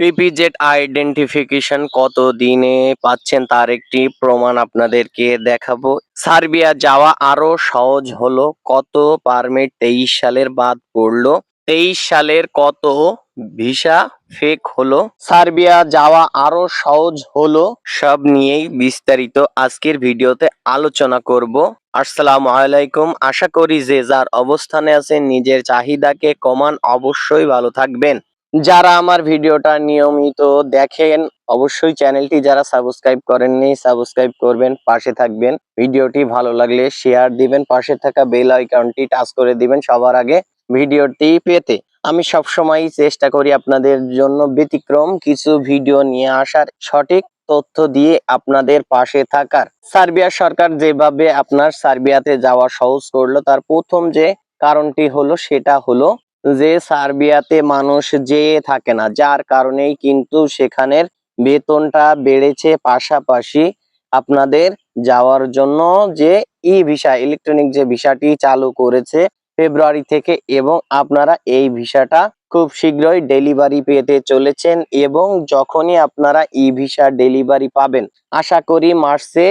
PPZ identification কত দিনে পাচ্ছেন তার একটি প্রমাণ আপনাদেরকে দেখাবো। সার্বিয়া যাওয়া আরও সহজ হলো, কত পারমিট তেইশ সালের বাদ পড়ল, তেইশ সালের কত ভিসা ফেক হলো, সার্বিয়া যাওয়া আরও সহজ হলো, সব নিয়েই বিস্তারিত আজকের ভিডিওতে আলোচনা করব। আসসালামু আলাইকুম, আশা করি যে যার অবস্থানে আছেন, নিজের চাহিদাকে কমান, অবশ্যই ভালো থাকবেন। যারা আমার ভিডিওটা নিয়মিত দেখেন, অবশ্যই চ্যানেলটি যারা সাবস্ক্রাইব করেননি, সাবস্ক্রাইব করবেন, পাশে থাকবেন। ভিডিওটি ভালো লাগলে শেয়ার দিবেন, পাশে থাকা বেল আইকনটি টাচ করে দিবেন সবার আগে ভিডিওটি পেতে। আমি সবসময় চেষ্টা করি আপনাদের জন্য ব্যতিক্রম কিছু ভিডিও নিয়ে আসার সঠিক তথ্য দিয়ে আপনাদের পাশে থাকার। সার্বিয়া সরকার যেভাবে আপনার সার্বিয়াতে যাওয়া সহজ করল, তার প্রথম যে কারণটি হলো, সেটা হলো যে সার্বিয়াতে মানুষ যেয়ে থাকে না, যার কারণেই কিন্তু সেখানের বেতনটা বেড়েছে পাশাপাশি আপনাদের যাওয়ার জন্য যে ই ভিসা ইলেকট্রনিক যে ভিসাটি চালু করেছে ফেব্রুয়ারি থেকে এবং আপনারা এই ভিসাটা খুব শীঘ্রই ডেলিভারি পেতে চলেছেন এবং যখনই আপনারা ই ভিসা ডেলিভারি পাবেন, আশা করি মার্চে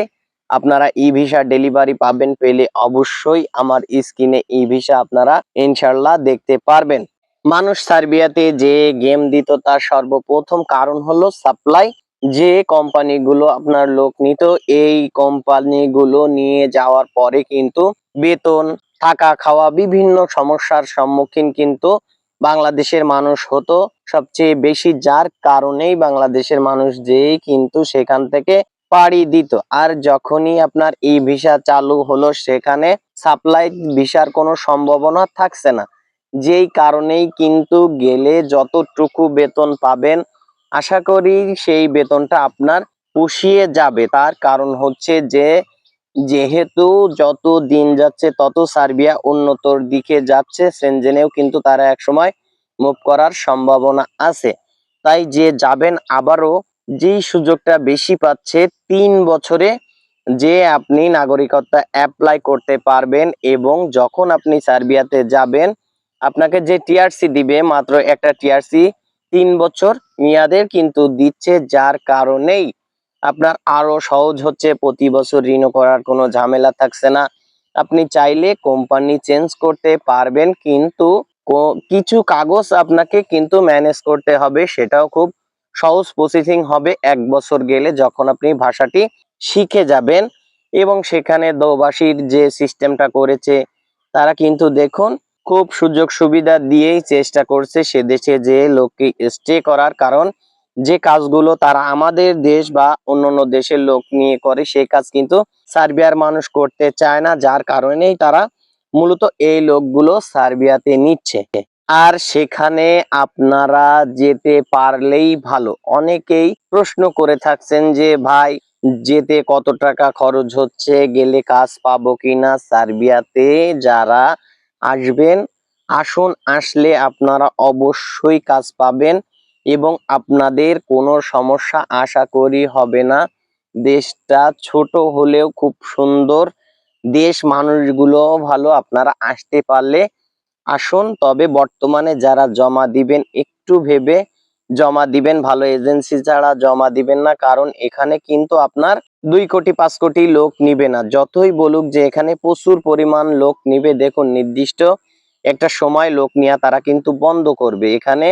আপনারা ই ভিসা ডেলিভারি পাবেন পেলে অবশ্যই আমার স্ক্রিনে ই ভিসা আপনারা ইনশাল্লাহ দেখতে পারবেন। মানুষ সার্বিয়াতে যে গেম দিত তার সর্বপ্রথম কারণ হলো সাপ্লাই। যে কোম্পানিগুলো আপনার লোক নিত, এই কোম্পানিগুলো নিয়ে যাওয়ার পরে কিন্তু বেতন, থাকা খাওয়া বিভিন্ন সমস্যার সম্মুখীন কিন্তু বাংলাদেশের মানুষ হতো। সবচেয়ে বেশি যার কারণেই বাংলাদেশের মানুষ যেই কিন্তু সেখান থেকে পাড়ি দিত। আর যখনই আপনার ই ভিসা চালু হলো, সেখানে সাপ্লাই ভিসার কোনো সম্ভাবনা থাকছে না। যেই কারণেই কিন্তু গেলে যতটুকু বেতন পাবেন, আশা করি সেই বেতনটা আপনার পুষিয়ে যাবে। তার কারণ হচ্ছে যে, যেহেতু যত দিন যাচ্ছে, তত সার্বিয়া উন্নতর দিকে যাচ্ছে। সেনজেনেও কিন্তু তারা একসময় মুভ করার সম্ভাবনা আছে। তাই যে যাবেন আবারও যেই সুযোগটা বেশি পাচ্ছে, তিন বছরে যে আপনি নাগরিকত্ব অ্যাপ্লাই করতে পারবেন এবং যখন আপনি সার্বিয়াতে যাবেন, আপনাকে যে টিআরসি দিবে, মাত্র একটা টিআরসি তিন বছর মেয়াদের কিন্তু দিচ্ছে, যার কারণেই আপনার আরও সহজ হচ্ছে, প্রতি বছর ঋণ করার কোনো ঝামেলা থাকছে না। আপনি চাইলে কোম্পানি চেঞ্জ করতে পারবেন, কিন্তু কিছু কাগজ আপনাকে কিন্তু ম্যানেজ করতে হবে, সেটাও খুব সহজ প্রসেসিং হবে এক বছর গেলে যখন আপনি ভাষাটি শিখে যাবেন এবং সেখানে দোবাসীর যে সিস্টেমটা করেছে, তারা কিন্তু দেখুন খুব সুযোগ সুবিধা দিয়েই চেষ্টা করছে সে দেশে যে লোককে স্টে করার কারণ যে কাজগুলো তারা আমাদের দেশ বা অন্যান্য দেশের লোক নিয়ে করে, সেই কাজ কিন্তু সার্বিয়ার মানুষ করতে চায় না। যার কারণেই তারা মূলত এই লোকগুলো সার্বিয়াতে নিচ্ছে। আর সেখানে আপনারা যেতে পারলেই ভালো। অনেকেই প্রশ্ন করে থাকছেন যে, ভাই, যেতে কত টাকা খরচ হচ্ছে? গেলে কাজ পাবো কিনা? সার্বিয়াতে যারা আসবেন, আসুন, আসলে আপনারা অবশ্যই কাজ পাবেন এবং আপনাদের কোনো সমস্যা আশা করি হবে না। দেশটা ছোট হলেও খুব সুন্দর। দেশ মানুষগুলো ভালো, আপনারা আসতে পারলে আসুন, তবে বর্তমানে যারা জমা দিবেন, একটু ভেবে জমা দিবেন। ভালো এজেন্সি ছাড়া জমা দিবেন না, কারণ এখানে কিন্তু আপনার দুই কোটি, পাঁচ কোটি লোক নিবে না। যতই বলুক যে এখানে প্রচুর পরিমাণ লোক নিবে, দেখুন, নির্দিষ্ট একটা সময় লোক নিয়ে তারা কিন্তু বন্ধ করবে। এখানে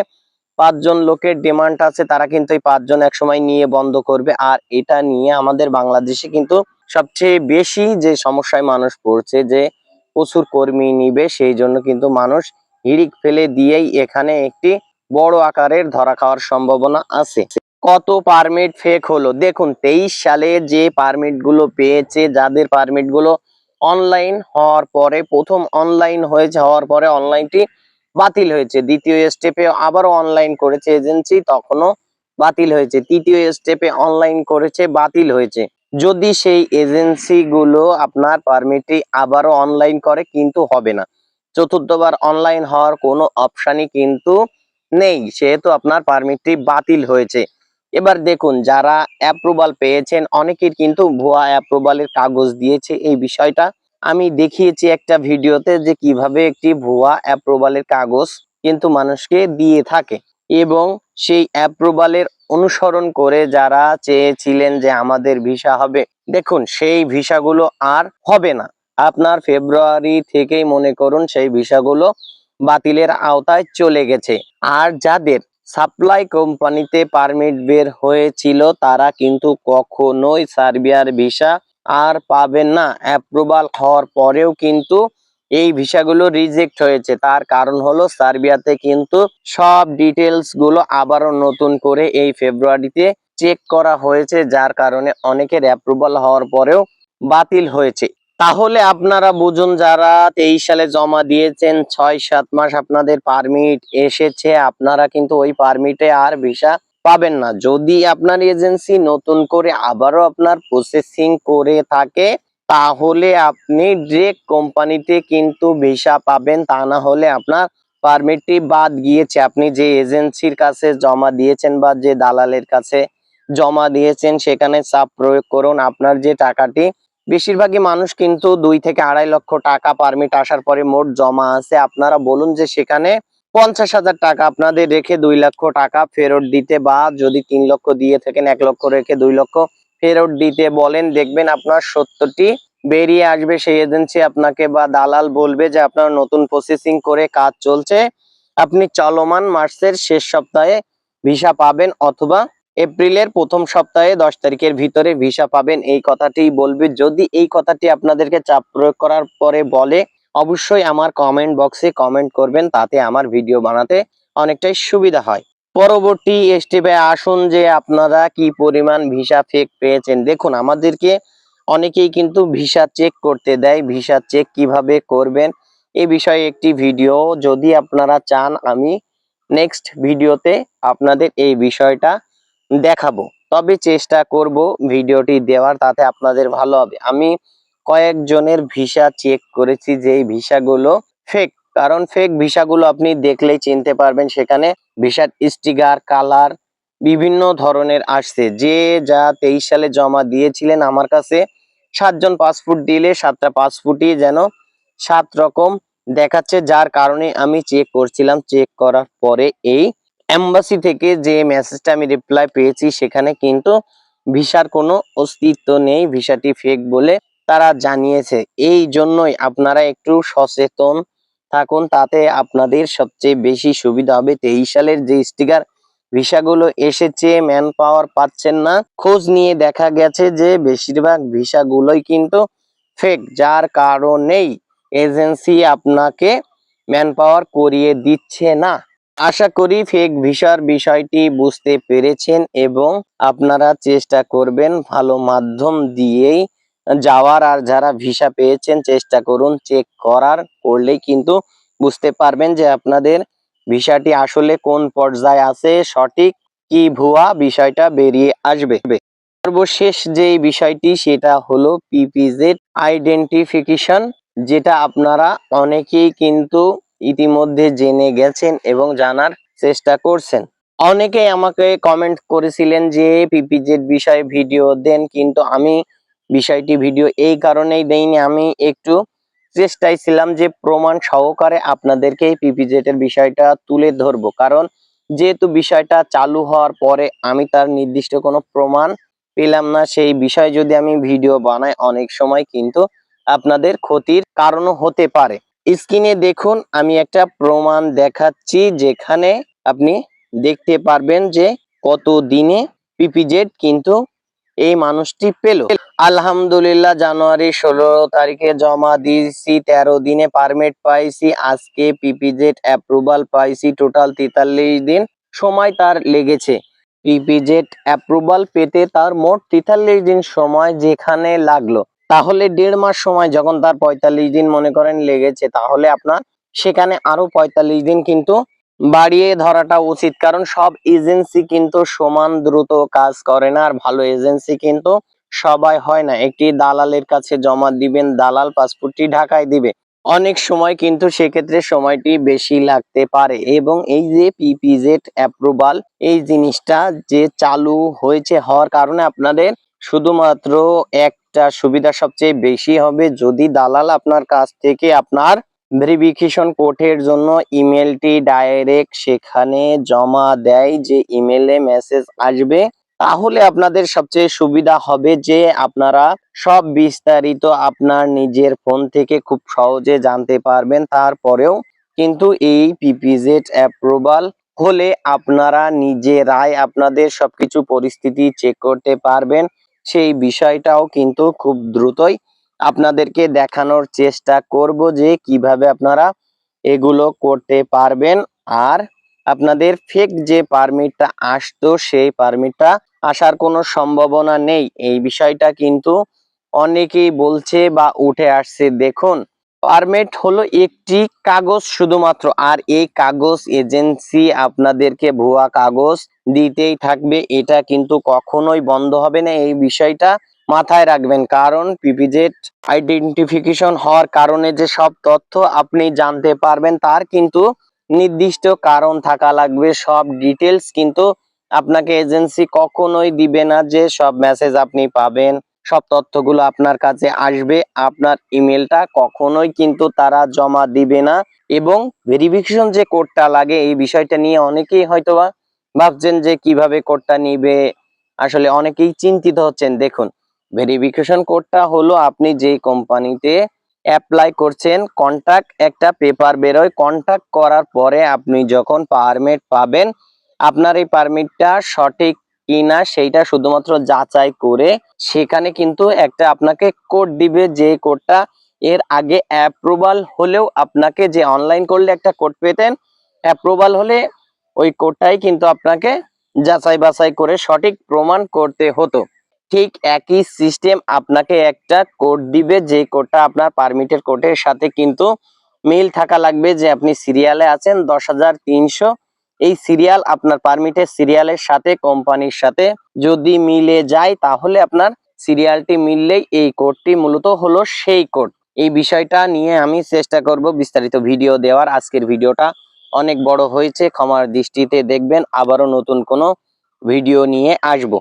পাঁচজন লোকের ডিমান্ড আছে, তারা কিন্তু এই পাঁচজন এক সময় নিয়ে বন্ধ করবে। আর এটা নিয়ে আমাদের বাংলাদেশে কিন্তু সবচেয়ে বেশি যে সমস্যায় মানুষ পড়ছে যে প্রচুর কর্মী নিবে, সেই জন্য কিন্তু মানুষ হিড়িক ফেলে দিয়েই এখানে একটি বড় আকারের ধরা খাওয়ার সম্ভাবনা আছে। কত পারমিট ফেক হলো? দেখুন, তেইশ সালে যে পারমিটগুলো পেয়েছে, যাদের পারমিটগুলো অনলাইন হওয়ার পরে, প্রথম অনলাইন হয়েছে, হওয়ার পরে অনলাইনটি বাতিল হয়েছে। দ্বিতীয় স্টেপে আবারও অনলাইন করেছে এজেন্সি তখনও বাতিল হয়েছে। তৃতীয় স্টেপে অনলাইন করেছে, বাতিল হয়েছে। যদি সেই এজেন্সি গুলো আপনার পারমিটটি আবারও অনলাইন করে, কিন্তু হবে না। চতুর্থবার অনলাইন হওয়ার কোনো অপশানই কিন্তু নেই, সেহেতু আপনার পারমিটটি বাতিল হয়েছে। এবার দেখুন, যারা অ্যাপ্রুভাল পেয়েছেন, অনেকের কিন্তু ভুয়া অ্যাপ্রুভালের কাগজ দিয়েছে এই বিষয়টা। আমি দেখিয়েছি একটা ভিডিওতে যে কীভাবে একটি ভুয়া অ্যাপ্রুভালের কাগজ কিন্তু মানুষকে দিয়ে থাকে। এবং সেই অ্যাপ্রুভালের অনুসরণ করে যারা চেয়েছিলেন যে আমাদের ভিসা হবে, দেখুন সেই ভিসাগুলো আর হবে না। আপনার ফেব্রুয়ারি থেকেই মনে করুন সেই ভিসাগুলো বাতিলের আওতায় চলে গেছে। আর যাদের সাপ্লাই কোম্পানিতে পারমিট বের হয়েছিল, তারা কিন্তু কখনোই সার্বিয়ার ভিসা আর পাবেন না। অ্যাপ্রুভাল হওয়ার পরেও কিন্তু এই ভিসাগুলো রিজেক্ট হয়েছে। তার কারণ হলো সার্বিয়াতে কিন্তু সব ডিটেলসগুলো আবারও নতুন করে এই ফেব্রুয়ারিতে চেক করা হয়েছে, যার কারণে অনেকের অ্যাপ্রুভাল হওয়ার পরেও বাতিল হয়েছে। তাহলে আপনারা বুঝুন, যারা তেইশ সালে জমা দিয়েছেন, ছয় সাত মাস আপনাদের পারমিট এসেছে, আপনারা কিন্তু ওই পারমিটে আর ভিসা পাবেন না। যদি আপনার এজেন্সি নতুন করে আবারও আপনার প্রসেসিং করে থাকে তাহলে আপনি ডিরেক্ট কোম্পানিতে কিন্তু ভিসা পাবেন, তা না হলে আপনার পারমিটটি বাদ গিয়েছে। আপনি যে এজেন্সির কাছে জমা দিয়েছেন বা যে দালালের কাছে জমা দিয়েছেন, সেখানে চাপ প্রয়োগ করুন। আপনার যে টাকাটি, বেশিরভাগই মানুষ কিন্তু দুই থেকে আড়াই লক্ষ টাকা পারমিট আসার পরে মোট জমা আছে। আপনারা বলুন যে সেখানে পঞ্চাশ হাজার টাকা আপনাদের রেখে দুই লক্ষ টাকা ফেরত দিতে বা যদি তিন লক্ষ দিয়ে থাকেন, এক লক্ষ রেখে দুই লক্ষ ফেরত দিতে বলেন, দেখবেন আপনার সত্যটি বেরিয়ে আসবে। সেই এজেন্সি আপনাকে বা দালাল বলবে যে, আপনার নতুন প্রসেসিং করে কাজ চলছে। আপনি চলমান মার্চের শেষ সপ্তাহে ভিসা পাবেন অথবা এপ্রিলের প্রথম সপ্তাহে দশ তারিখের ভিতরে ভিসা পাবেন। এই কথাটি বলবে। যদি এই কথাটি আপনাদেরকে চাপ প্রয়োগ করার পরে বলে, অবশ্যই আমার কমেন্ট বক্সে কমেন্ট করবেন, তাতে আমার ভিডিও বানাতে অনেকটাই সুবিধা হয়। পরবর্তী স্টেপে আসুন যে আপনারা কি পরিমাণ ভিসা ফেক পেয়েছেন। দেখুন, আমাদেরকে অনেকেই কিন্তু ভিসা চেক করতে দেয়। ভিসা চেক কীভাবে করবেন? এ বিষয়ে একটি ভিডিও যদি আপনারা চান, আমি নেক্সট ভিডিওতে আপনাদের এই বিষয়টা দেখাবো। তবে চেষ্টা করব ভিডিওটি দেওয়ার, তাতে আপনাদের ভালো হবে। আমি কয়েকজনের ভিসা চেক করেছি যে ভিসাগুলো ফেক কারণ ফেক ভিসাগুলো আপনি দেখলেই চিনতে পারবেন সেখানে ভিসার স্টিকার কালার বিভিন্ন ধরনের আসছে। যে যা তেইশ সালে জমা দিয়েছিলেন আমার কাছে, সাতজন পাসপোর্ট দিলে সাতটা পাসপোর্টই যেন সাত রকম দেখাচ্ছে, যার কারণে আমি চেক করছিলাম। চেক করার পরে এই এম্বাসি থেকে যে মেসেজটা আমি রিপ্লাই পেয়েছি, সেখানে কিন্তু ভিসার কোনো অস্তিত্ব নেই, ভিসাটি ফেক বলে তারা জানিয়েছে। এই জন্যই আপনারা একটু সচেতন থাকুন, তাতে আপনাদের সবচেয়ে বেশি সুবিধা হবে। তেইশ সালের যে স্টিকার ভিসাগুলো এসেছে ম্যান পাওয়ার পাচ্ছেন না। খোঁজ নিয়ে দেখা গেছে যে, বেশিরভাগ ভিসাগুলোই কিন্তু ফেক যার কারণেই এজেন্সি আপনাকে ম্যান পাওয়ার করিয়ে দিচ্ছে না। আশা করি ফেক ভিসার বিষয়টি বুঝতে পেরেছেন এবং আপনারা চেষ্টা করবেন ভালো মাধ্যম দিয়েই যাওয়ার আর যারা ভিসা পেয়েছেন, চেষ্টা করুন চেক করার, করলেই কিন্তু বুঝতে পারবেন যে আপনাদের ভিসাটি আসলে কোন পর্যায়ে আছে, সঠিক কি ভুয়া বিষয়টা বেরিয়ে আসবে। সর্বশেষ যে বিষয়টি, সেটা হলো পিপিজেড আইডেন্টিফিকেশন যেটা আপনারা অনেকেই কিন্তু ইতিমধ্যে জেনে গেছেন এবং জানার চেষ্টা করছেন। অনেকেই আমাকে কমেন্ট করেছিলেন যে পিপিজেড বিষয়ে ভিডিও দেন, কিন্তু আমি বিষয়টি ভিডিও এই কারণেই দেইনি। আমি একটু চেষ্টায় ছিলাম যে প্রমাণ সহকারে আপনাদেরকে এই পিপিজেড এর বিষয়টা তুলে ধরবো। কারণ যেহেতু বিষয়টা চালু হওয়ার পরে আমি তার নির্দিষ্ট কোনো প্রমাণ পেলাম না, সেই বিষয়ে যদি আমি ভিডিও বানাই অনেক সময় কিন্তু আপনাদের ক্ষতির কারণও হতে পারে। স্ক্রিনে দেখুন, আমি একটা প্রমাণ দেখাচ্ছি যেখানে আপনি দেখতে পারবেন যে কত দিনে পিপিজেড কিন্তু এই মানুষটি পেল। আলহামদুলিল্লাহ, জানুয়ারি ষোলো তারিখে জমা দিয়েছি, তেরো দিনে পারমিট পাইছি, আজকে পিপিজেড অ্যাপ্রুভাল পাইছি টোটাল তেতাল্লিশ দিন সময় তার লেগেছে। পিপিজেড অ্যাপ্রুভাল পেতে তার মোট তেতাল্লিশ দিন সময় যেখানে লাগল। তাহলে দেড় মাস সময় যখন তার পঁয়তাল্লিশ দিন মনে করেন লেগেছে, তাহলে আপনার সেখানে আরও পঁয়তাল্লিশ দিন কিন্তু বাড়িয়ে ধরাটা উচিত, কারণ সব এজেন্সি কিন্তু সমান দ্রুত কাজ করে না, আর ভালো এজেন্সি কিন্তু সবাই হয় না। একটি দালালের কাছে জমা দিবেন, দালাল পাসপোর্টটি ঢাকায় দিবে। অনেক সময় কিন্তু সেক্ষেত্রে সময়টি বেশি লাগতে পারে এবং এই যে পিপিজেড অ্যাপ্রুভাল এই জিনিসটা যে চালু হয়েছে হওয়ার কারণে আপনাদের শুধুমাত্র একটা সুবিধা সবচেয়ে বেশি হবে। যদি দালাল আপনার কাছ থেকে আপনার ভেরিফিকেশন কোডের জন্য ইমেলটি ডাইরেক্ট সেখানে জমা দেয় যে ইমেলে মেসেজ আসবে। তাহলে আপনাদের সবচেয়ে সুবিধা হবে যে আপনারা সব বিস্তারিত আপনার নিজের ফোন থেকে খুব সহজে জানতে পারবেন। তারপরেও কিন্তু এই পিপিজেড অ্যাপ্রুভাল হলে আপনারা নিজেরাই আপনাদের সবকিছু পরিস্থিতি চেক করতে পারবেন। সেই বিষয়টাও কিন্তু খুব দ্রুতই আপনাদেরকে দেখানোর চেষ্টা করব যে কীভাবে আপনারা এগুলো করতে পারবেন। আর আপনাদের ফেক যে পারমিটটা আসতো, সেই পারমিটটা আসার কোনো সম্ভাবনা নেই। এই বিষয়টা কিন্তু অনেকেই বলছে বা উঠে আসছে। দেখুন পারমিট হলো একটি কাগজ শুধুমাত্র, আর এই কাগজ এজেন্সি আপনাদেরকে ভুয়া কাগজ দিতেই থাকবে। এটা কিন্তু কখনোই বন্ধ হবে না। এই বিষয়টা মাথায় রাখবেন। কারণ পিপিজেড আইডেন্টিফিকেশন হওয়ার কারণে যে সব তথ্য আপনি জানতে পারবেন, তার কিন্তু নির্দিষ্ট কারণ থাকা লাগবে। সব ডিটেলস কিন্তু আপনাকে এজেন্সি কখনোই দিবে না যে সব মেসেজ আপনি পাবেন। সব তথ্যগুলো আপনার কাছে আসবে। আপনার ইমেলটা কখনোই কিন্তু তারা জমা দিবে না এবং ভেরিফিকেশন যে কোডটা লাগে, এই বিষয়টা নিয়ে অনেকেই হয়তোবা ভাবছেন যে কীভাবে কোডটা নিবে। আসলে অনেকেই চিন্তিত হচ্ছেন। দেখুন ভেরিফিকেশন কোডটা হলো আপনি যে কোম্পানিতে অ্যাপ্লাই করছেন কন্ট্যাক্ট একটা পেপার বেরোয়। কন্ট্যাক্ট করার পরে আপনি যখন পারমিট পাবেন, আপনার এই পারমিটটা সঠিক কিনা সেইটা শুধুমাত্র যাচাই করে সেখানে কিন্তু একটা আপনাকে কোড দিবে যে কোডটা এর আগে অ্যাপ্রুভাল হলেও আপনাকে যে অনলাইন করলে একটা কোড পেতেন অ্যাপ্রুভাল হলে ওই কোডটাই কিন্তু আপনাকে যাচাই বাছাই করে সঠিক প্রমাণ করতে হতো। ঠিক একই সিস্টেম আপনাকে একটা কোড দিবে যে কোডটা আপনার পারমিটের কোডের সাথে কিন্তু মিল থাকা লাগবে যে আপনি সিরিয়ালে আছেন দশ হাজার তিনশো এই সিরিয়াল আপনার পারমিটের সিরিয়ালের সাথে, কোম্পানির সাথে যদি মিলে যায়, তাহলে আপনার সিরিয়ালটি মিললেই এই কোডটি মূলত হলো সেই কোড। এই বিষয়টা নিয়ে আমি চেষ্টা করব বিস্তারিত ভিডিও দেওয়ার। আজকের ভিডিওটা অনেক বড় হয়েছে, ক্ষমার দৃষ্টিতে দেখবেন। আবারও নতুন কোনো ভিডিও নিয়ে আসব।